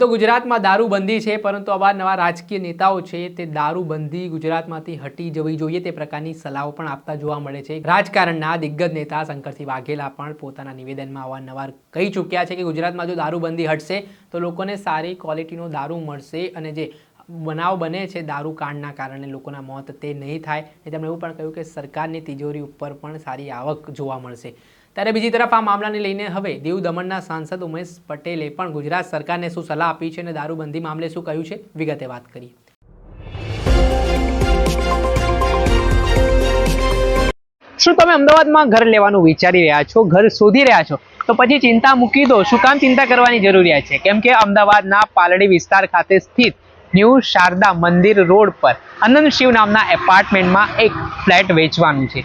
તો ગુજરાતમાં દારૂબંધી છે, પરંતુ અવારનવાર રાજકીય નેતાઓ છે, તે દારૂબંધી ગુજરાતમાંથી હટી જવી જોઈએ તે પ્રકારની સલાહો પણ આપતા જોવા મળે છે. રાજકારણના દિગ્ગજ નેતા શંકરસિંહ વાઘેલા પણ પોતાના નિવેદનમાં અવારનવાર કહી ચૂક્યા છે કે ગુજરાતમાં જો દારૂબંધી હટશે, તો લોકોને સારી ક્વોલિટીનો દારૂ મળશે અને જે બનાવ બને છે દારૂ કાંડના કારણે લોકોના મોત તે નહીં થાય. તેમણે એવું પણ કહ્યું કે સરકારની તિજોરી ઉપર પણ સારી આવક જોવા મળશે. ત્યારે બીજી તરફ આ મામલાને લઈને હવે દીવ દમણના સાંસદ ઉમેશ પટેલે પણ ગુજરાત સરકારને શું સલાહ આપી છે અને દારૂબંધી મામલે શું કહ્યું છે, વિગતે વાત કરીએ. શું તમે અમદાવાદમાં ઘર લેવાનું વિચારી રહ્યા છો, ઘર શોધી રહ્યા છો? તો પછી ચિંતા મૂકી દો, શું કામ ચિંતા કરવાની જરૂરિયાત છે? કેમ કે અમદાવાદના પાલડી વિસ્તાર ખાતે સ્થિત ન્યૂ શારદા મંદિર રોડ પર અનંત શિવ નામના એપાર્ટમેન્ટમાં એક ફ્લેટ વેચવાનું છે.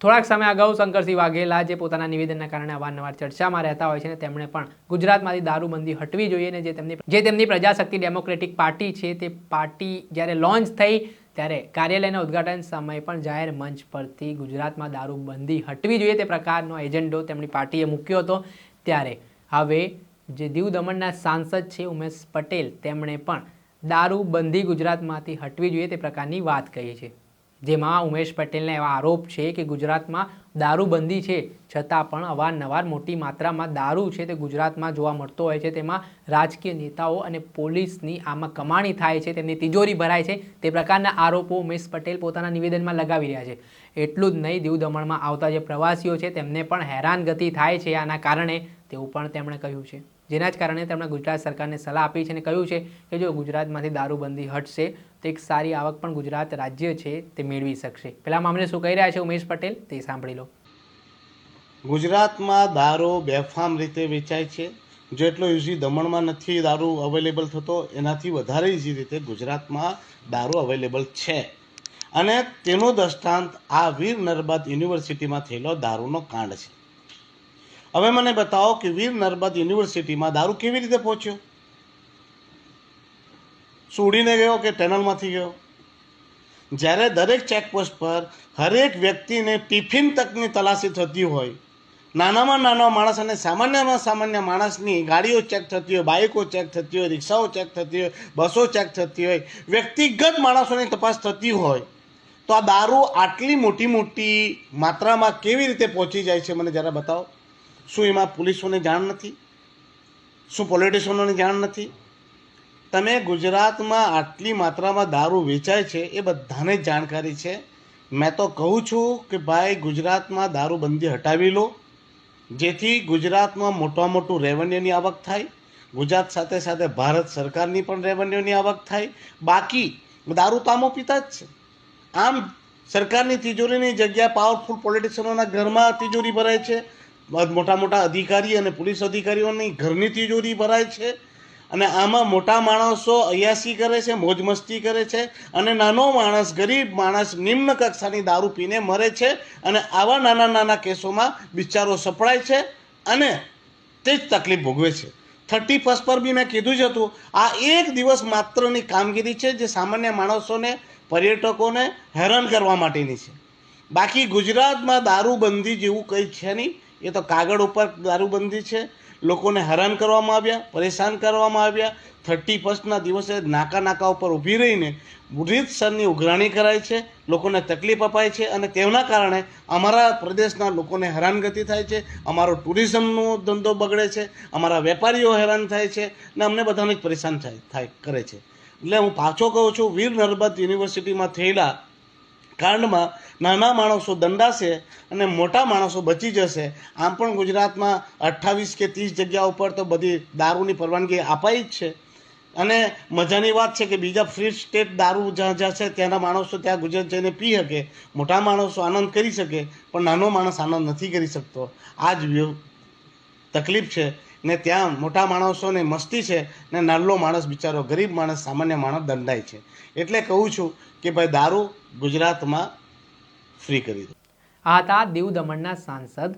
થોડાક સમય અગાઉ શંકરસિંહ વાઘેલા જે પોતાના નિવેદનના કારણે અવારનવાર ચર્ચામાં રહેતા હોય છે ને તેમણે પણ ગુજરાતમાંથી દારૂબંધી હટવી જોઈએ ને જે તેમની જે તેમની પ્રજાશક્તિ ડેમોક્રેટિક પાર્ટી છે તે પાર્ટી જ્યારે લોન્ચ થઈ ત્યારે કાર્યાલયના ઉદ્ઘાટન સમયે પણ જાહેર મંચ પરથી ગુજરાતમાં દારૂબંધી હટવી જોઈએ તે પ્રકારનો એજન્ડો તેમની પાર્ટીએ મૂક્યો હતો. ત્યારે હવે જે દીવ દમણના સાંસદ છે ઉમેશ પટેલ તેમણે પણ દારૂબંધી ગુજરાતમાંથી હટવી જોઈએ તે પ્રકારની વાત કહી છે. જેમાં ઉમેશ પટેલના એવા આરોપ છે કે ગુજરાતમાં દારૂબંધી છે, છતાં પણ અવારનવાર મોટી માત્રામાં દારૂ છે તે ગુજરાતમાં જોવા મળતો હોય છે. તેમાં રાજકીય નેતાઓ અને પોલીસની આમાં કમાણી થાય છે, તેમની તિજોરી ભરાય છે. તે પ્રકારના આરોપો ઉમેશ પટેલ પોતાના નિવેદનમાં લગાવી રહ્યા છે. એટલું જ નહીં, દીવ દમણમાં આવતા જે પ્રવાસીઓ છે તેમને પણ હેરાનગતિ થાય છે. આના કારણે તેવું પણ તેમણે કહ્યું છે. જેના જ કારણે તેમણે ગુજરાત સરકારને સલાહ આપી છે અને કહ્યું છે કે જો ગુજરાતમાંથી દારૂબંધી હટશે, તો એક સારી આવક પણ ગુજરાત રાજ્ય છે તે મેળવી શકશે. પેલા મામલે શું કહી રહ્યા છે ઉમેશ પટેલ? તે સાંભળી લો. ગુજરાતમાં દારૂ બેફામ રીતે વેચાય છે. જેટલો ઇઝી દમણમાં નથી દારૂ અવેલેબલ થતો, એનાથી વધારે ઇઝી રીતે ગુજરાતમાં દારૂ અવેલેબલ છે. અને તેનો દ્રષ્ટાંત આ વીર નર્મદ યુનિવર્સિટીમાં થયેલો દારૂનો કાંડ છે. હવે મને બતાવો કે વીર નર્મદ યુનિવર્સિટીમાં દારૂ કેવી રીતે પહોંચ્યો? સુડીને ગયો કે ટનલમાંથી ગયો? જ્યારે દરેક ચેકપોસ્ટ પર હરેક વ્યક્તિને ટિફિન તકની તલાશી થતી હોય, નાનામાં નાનો માણસ અને સામાન્યમાં સામાન્ય માણસની ગાડીઓ ચેક થતી હોય, બાઇકો ચેક થતી હોય, રિક્ષાઓ ચેક થતી હોય, બસો ચેક થતી હોય, વ્યક્તિગત માણસોની તપાસ થતી હોય, તો આ દારૂ આટલી મોટી મોટી માત્રામાં કેવી રીતે પહોંચી જાય છે મને જરા બતાવો. શું એમાં પોલીસોને જાણ નથી? શું પોલિટિશિયનોને જાણ નથી? તમે ગુજરાતમાં આટલી માત્રામાં દારૂ વેચાય છે એ બધાને જાણકારી છે. મેં તો કહું છું કે ભાઈ ગુજરાતમાં દારૂબંધી હટાવી લો, જેથી ગુજરાતમાં મોટા મોટું રેવન્યુની આવક થાય, ગુજરાત સાથે સાથે ભારત સરકારની પણ રેવન્યુની આવક થાય. બાકી દારૂ તો આમો પીતા જ છે. આમ સરકારની તિજોરીની જગ્યા પાવરફુલ પોલિટિશિયનોના ઘરમાં તિજોરી ભરાય છે. મોટા મોટા અધિકારી અને પોલીસ અધિકારીઓની ઘરની તિજોરી ભરાય છે અને આમાં મોટા માણસો અયાસી કરે છે, મોજ મસ્તી કરે છે અને નાનો માણસ, ગરીબ માણસ નિમ્ન કક્ષાની દારૂ પીને મરે છે અને આવા નાના નાના કેસોમાં બિચારો સપડાય છે અને તે જ તકલીફ ભોગવે છે. થર્ટી ફર્સ્ટ પર બી મેં કીધું જ હતું, આ એક દિવસ માત્રની કામગીરી છે જે સામાન્ય માણસોને, પર્યટકોને હેરાન કરવા માટેની છે. બાકી ગુજરાતમાં દારૂબંધી જેવું કંઈ છે નહીં. એ તો કાગળ ઉપર દારૂબંધી છે. લોકોને હેરાન કરવામાં આવ્યા, પરેશાન કરવામાં આવ્યા. થર્ટી ફર્સ્ટના દિવસે નાકા નાકા ઉપર ઊભી રહીને રીતસરની ઉઘરાણી કરાય છે, લોકોને તકલીફ અપાય છે અને તેના કારણે અમારા પ્રદેશના લોકોને હેરાનગતિ થાય છે, અમારો ટુરિઝમનો ધંધો બગડે છે, અમારા વેપારીઓ હેરાન થાય છે અને અમને બધાને જ પરેશાન થાય થાય, કરે છે. એટલે હું પાછો કહું છું, વીર નર્મદ યુનિવર્સિટીમાં થયેલા કાંડમાં નાના માણસો દંડાશે અને મોટા માણસો બચી જશે. આમ પણ ગુજરાતમાં અઠ્ઠાવીસ કે ત્રીસ જગ્યા ઉપર તો બધી દારૂની પરવાનગી અપાઈ જ છે. અને મજાની વાત છે કે બીજા ફ્રી સ્ટેટ દારૂ જ્યાં જ્યાં છે ત્યાંના માણસો ત્યાં ગુજરાત જઈને પી શકે. મોટા માણસો આનંદ કરી શકે, પણ નાનો માણસ આનંદ નથી કરી શકતો. આ જ તકલીફ છે. ને ત્યાં મોટા માણસોને મસ્તી છે ને નાલ્લો માણસ બિચારો, ગરીબ માણસ, સામાન્ય માણસ દંડાય છે. એટલે કહું છું કે ભાઈ દારૂ ગુજરાતમાં ફ્રી કરી દો. આ હતા દીવ દમણના સાંસદ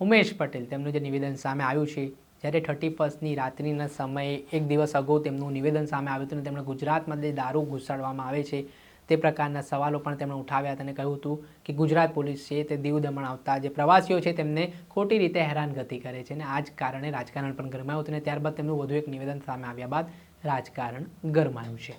ઉમેશ પટેલ. તેમનું જે નિવેદન સામે આવ્યું છે, જ્યારે થર્ટી ફર્સ્ટની રાત્રિના સમયે એક દિવસ અગાઉ તેમનું નિવેદન સામે આવ્યું હતું ને તેમણે ગુજરાતમાં જે દારૂ ઘુસાડવામાં આવે છે તે પ્રકારના સવાલો પણ તેમણે ઉઠાવ્યા હતા અને કહ્યું હતું કે ગુજરાત પોલીસ છે તે દીવ દમણ આવતા જે પ્રવાસીઓ છે તેમને ખોટી રીતે હેરાનગતિ કરે છે અને આ જ કારણે રાજકારણ પણ ગરમાયું હતું અને ત્યારબાદ તેમનું વધુ એક નિવેદન સામે આવ્યા બાદ રાજકારણ ગરમાયું છે.